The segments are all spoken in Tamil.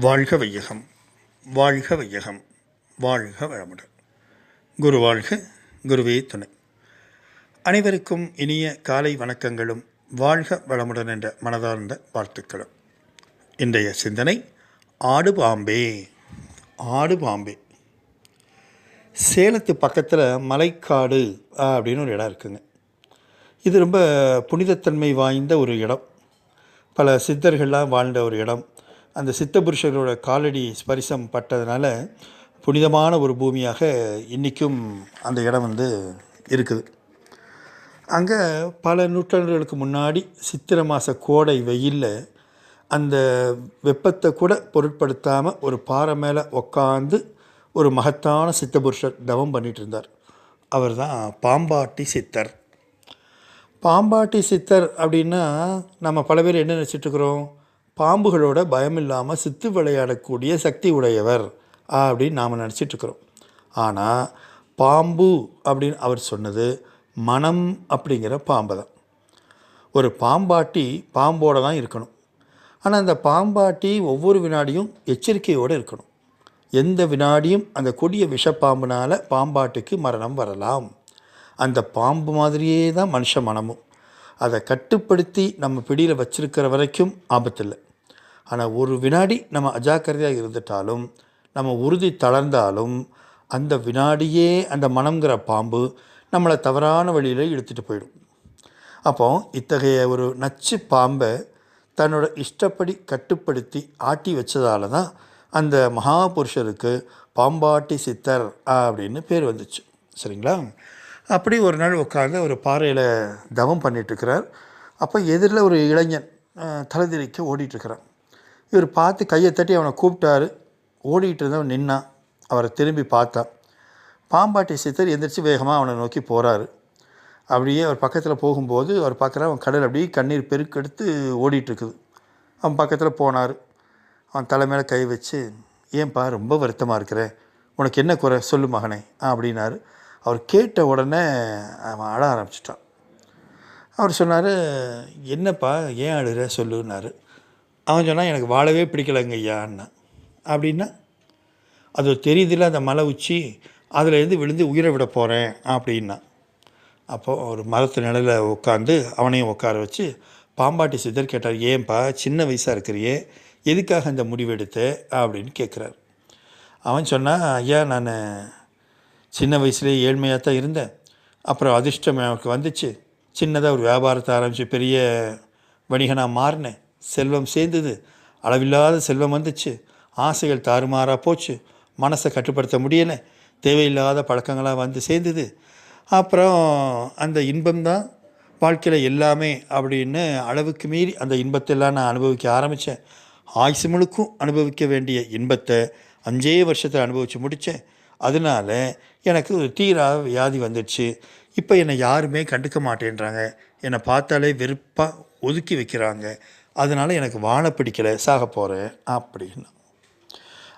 வாழ்க வையகம் வாழ்க வையகம் வாழ்க வளமுடன். குரு வாழ்க குருவே துணை. அனைவருக்கும் இனிய காலை வணக்கங்களும் வாழ்க வளமுடன் என்ற மனதார்ந்த வாழ்த்துக்களும். இன்றைய சிந்தனை ஆடு பாம்பே ஆடு பாம்பே. சேலத்து பக்கத்தில் மலைக்காடு அப்படின்னு ஒரு இடம் இருக்குங்க. இது ரொம்ப புனிதத்தன்மை வாய்ந்த ஒரு இடம். பல சித்தர்கள்லாம் வாழ்ந்த ஒரு இடம். அந்த சித்த காலடி ஸ்பரிசம் பட்டதுனால புனிதமான ஒரு பூமியாக இன்றைக்கும் அந்த இடம் வந்து இருக்குது. அங்கே பல நூற்றாண்டுகளுக்கு முன்னாடி சித்திரை மாத கோடை வெயிலில் அந்த வெப்பத்தை கூட பொருட்படுத்தாமல் ஒரு பாறை மேலே உக்காந்து ஒரு மகத்தான சித்தபுருஷர் தவம் பண்ணிகிட்டு இருந்தார். அவர் தான் பாம்பாட்டி சித்தர். பாம்பாட்டி சித்தர் அப்படின்னா நம்ம பல பேர் என்ன நினச்சிட்ருக்குறோம் பாம்புகளோட பயம் இல்லாமல் சித்து விளையாடக்கூடிய சக்தி உடையவர் அப்படின்னு நாம் நினச்சிட்ருக்குறோம் ஆனால் பாம்பு அப்படின்னு அவர் சொன்னது மனம் அப்படிங்கிற பாம்பை தான். ஒரு பாம்பாட்டி பாம்போடு தான் இருக்கணும். ஆனால் அந்த பாம்பாட்டி ஒவ்வொரு வினாடியும் எச்சரிக்கையோடு இருக்கணும். எந்த வினாடியும் அந்த கொடிய விஷப்பாம்புனால் பாம்பாட்டிக்கு மரணம் வரலாம். அந்த பாம்பு மாதிரியே தான் மனுஷ மனமும். அதை கட்டுப்படுத்தி நம்ம பிடியில் வச்சிருக்கிற வரைக்கும் ஆபத்தில்லை ஆனால் ஒரு வினாடி நம்ம அஜாக்கிரதையாக இருந்துட்டாலும் நம்ம உறுதி தளர்ந்தாலும் அந்த வினாடியே அந்த மனம்ங்கிற பாம்பு நம்மளை தவறான வழியில் இழுத்துட்டு போயிடும். அப்போ இத்தகைய ஒரு நச்சு பாம்பை தன்னோட இஷ்டப்படி கட்டுப்படுத்தி ஆட்டி வச்சதால தான் அந்த மகாபுருஷருக்கு பாம்பாட்டி சித்தர் அப்படின்னு பேர் வந்துச்சு. சரிங்களா? அப்படி ஒரு நாள் உட்காந்து ஒரு பாறையில் தவம் பண்ணிகிட்ருக்கிறார் அப்போ எதிரில் ஒரு இளைஞன் தலைதிரிக்க ஓடிட்டுருக்கிறான் இவர் பார்த்து கையை தட்டி அவனை கூப்பிட்டாரு. ஓடிக்கிட்டு இருந்தவன் நின்னான் அவரை திரும்பி பார்த்தான் பாம்பாட்டி சித்தர் எந்திரிச்சு வேகமாக அவனை நோக்கி போகிறாரு அப்படியே அவர் பக்கத்தில் போகும்போது அவர் பார்க்குற அவன் கடல் அப்படியே கண்ணீர் பெருக்கெடுத்து ஓடிட்டுருக்குது அவன் பக்கத்தில் போனார். அவன் தலை மேலே கை வச்சு ஏன்பா ரொம்ப வருத்தமாக இருக்கிற? உனக்கு என்ன குறை? சொல்லு மகனே அப்படின்னாரு. அவர் கேட்ட உடனே அவன் அழ ஆரம்பிச்சிட்டான். அவர் சொன்னார் என்னப்பா ஏன் அழுகிற சொல்லுன்னாரு. அவன் சொன்னான் எனக்கு வாழவே பிடிக்கலைங்க ஐயான்னா அப்படின்னா அது தெரியுதில்ல அந்த மலை உச்சி அதுலேருந்து விழுந்து உயிரை விட போகிறேன் அப்படின்னா. அப்போது ஒரு மரத்து நிலையில் உட்காந்து அவனையும் உட்கார வச்சு பாம்பாட்டி சித்தர் கேட்டார் ஏன்பா சின்ன வயசாக இருக்கிறியே எதுக்காக இந்த முடிவெடுத்த அப்படின்னு கேட்குறாரு அவன் சொன்னான் ஐயா நான் சின்ன வயசுலேயே ஏழ்மையாக தான் இருந்தேன். அப்புறம் அதிர்ஷ்டம் எனக்கு வந்துச்சு. சின்னதாக ஒரு வியாபாரத்தை ஆரம்பித்து பெரிய வணிகனாக மாறினேன். செல்வம் சேர்ந்தது. அளவில்லாத செல்வம் வந்துச்சு. ஆசைகள் தாறுமாறாக போச்சு. மனசை கட்டுப்படுத்த முடியலை. தேவையில்லாத பழக்கங்களாக வந்து சேர்ந்தது. அப்புறம் அந்த இன்பம்தான் வாழ்க்கையில் எல்லாமே அப்படின்னு அளவுக்கு மீறி அந்த இன்பத்தெல்லாம் நான் அனுபவிக்க ஆரம்பித்தேன் ஆயுசு முழுக்கும் அனுபவிக்க வேண்டிய இன்பத்தை அஞ்சே வருஷத்தை அனுபவித்து முடித்தேன் அதனால் எனக்கு ஒரு தீரா வியாதி வந்துடுச்சு. இப்போ என்னை யாருமே கண்டுக்க மாட்டேன்றாங்க. என்னை பார்த்தாலே வெறுப்பாக ஒதுக்கி வைக்கிறாங்க. அதனால் எனக்கு வாழ பிடிக்கலை சாக போகிறேன் அப்படின்னா.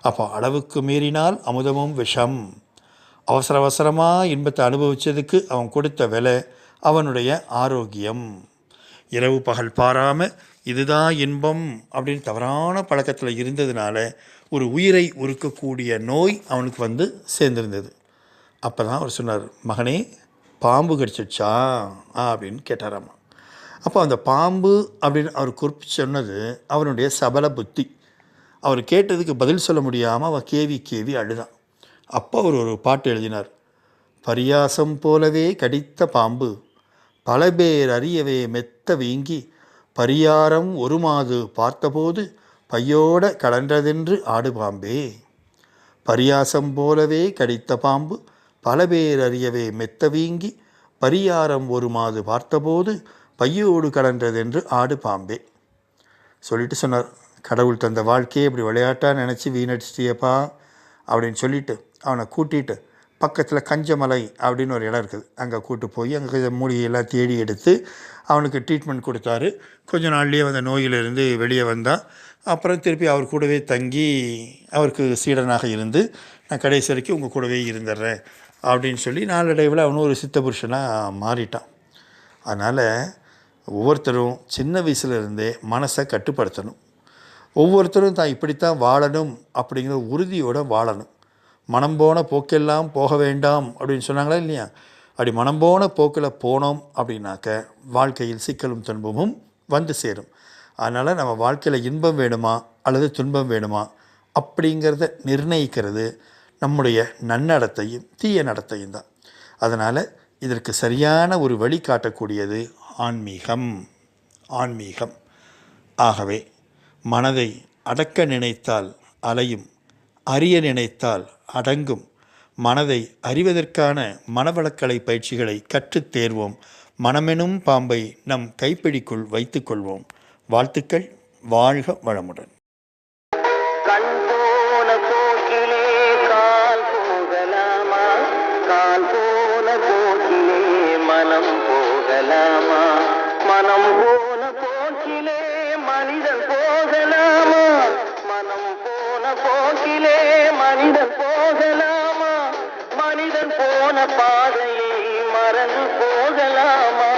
அப்போ அளவுக்கு மீறினால் அமுதமும் விஷம். அவசர அவசரமாக இன்பத்தை அனுபவித்ததுக்கு அவன் கொடுத்த விலை அவனுடைய ஆரோக்கியம். இரவு பகல் பாராமல் இதுதான் இன்பம் அப்படின்னு தவறான பழக்கத்தில் இருந்ததுனால ஒரு உயிரை உருக்கக்கூடிய நோய் அவனுக்கு வந்து சேர்ந்திருந்தது. அப்போ தான் அவர் சொன்னார் மகனே பாம்பு கடிச்சிச்சா அப்படின்னு கேட்டாராம்மா அப்போ அந்த பாம்பு அப்படின்னு அவர் குறிப்பு சொன்னது அவனுடைய சபல புத்தி. அவர் கேட்டதுக்கு பதில் சொல்ல முடியாமல் அவன் கேவி கேவி அழுதான் அப்போ அவர் ஒரு பாட்டு எழுதினார். பரியாசம் போலவே கடித்த பாம்பு பல பேர் அறியவே மெத்த வீங்கி பரியாரம் ஒரு மாது பார்த்தபோது பையோட கலன்றதென்று ஆடு பாம்பே. பரியாசம் போலவே கடித்த பாம்பு பல பேர் அறியவே மெத்த வீங்கி பரியாரம் ஒரு மாது பார்த்தபோது பையோடு கலன்றதென்று ஆடு பாம்பே. சொல்லிட்டு சொன்னார் கடவுள் தந்த வாழ்க்கையை இப்படி விளையாட்டாக நினச்சி வீணடிச்சிட்டியப்பா? அப்படின்னு சொல்லிட்டு அவனை கூட்டிகிட்டு பக்கத்தில் கஞ்சமலை அப்படின்னு ஒரு இடம் இருக்குது. அங்கே கூட்டு போய் அங்கே கொஞ்சம் மூலிகையெல்லாம் தேடி எடுத்து அவனுக்கு ட்ரீட்மெண்ட் கொடுத்தாரு. கொஞ்ச நாள்லேயே அந்த நோயிலிருந்து வெளியே வந்தான் அப்புறம் திருப்பி அவர் கூடவே தங்கி அவருக்கு சீடனாக இருந்து நான் கடைசி வரைக்கும் உங்கள் கூடவே இருந்துடுறேன் அப்படின்னு சொல்லி நாளடைவில் அவனும் ஒரு சித்த புருஷனாக மாறிட்டான். அதனால் ஒவ்வொருத்தரும் சின்ன வயசுலேருந்தே மனசை கட்டுப்படுத்தணும். ஒவ்வொருத்தரும் தான் இப்படித்தான் வாழணும் அப்படிங்கிற உறுதியோடு வாழணும். மனம் போன போக்கெல்லாம் போக வேண்டாம் அப்படின்னு சொன்னாங்களா இல்லையா? அப்படி மனம் போன போக்கில் போனோம் அப்படின்னாக்க வாழ்க்கையில் சிக்கலும் துன்பமும் வந்து சேரும். அதனால் நம்ம வாழ்க்கையில் இன்பம் வேணுமா அல்லது துன்பம் வேணுமா அப்படிங்கிறத நிர்ணயிக்கிறது நம்முடைய நன்னடத்தையும் தீய நடத்தையும் தான். அதனால் இதற்கு சரியான ஒரு வழி காட்டக்கூடியது ஆன்மீகம் ஆன்மீகம். ஆகவே மனதை அடக்க நினைத்தால் அலையும் அறிய நினைத்தால் அடங்கும். மனதை அறிவதற்கான மனவளக்கலை பயிற்சிகளை கற்றுத் தேர்வோம். மனமெனும் பாம்பை நம் கைப்பிடிக்குள் வைத்துக்கொள்வோம் வாழ்த்துக்கள் வாழ்க வளமுடன். மனம் போன போக்கிலே மனிதன் போகலாமா? மனம் போன போக்கிலே மனிதன் போகலாமா? மனிதன் போன பாதையை மறந்து போகலாமா?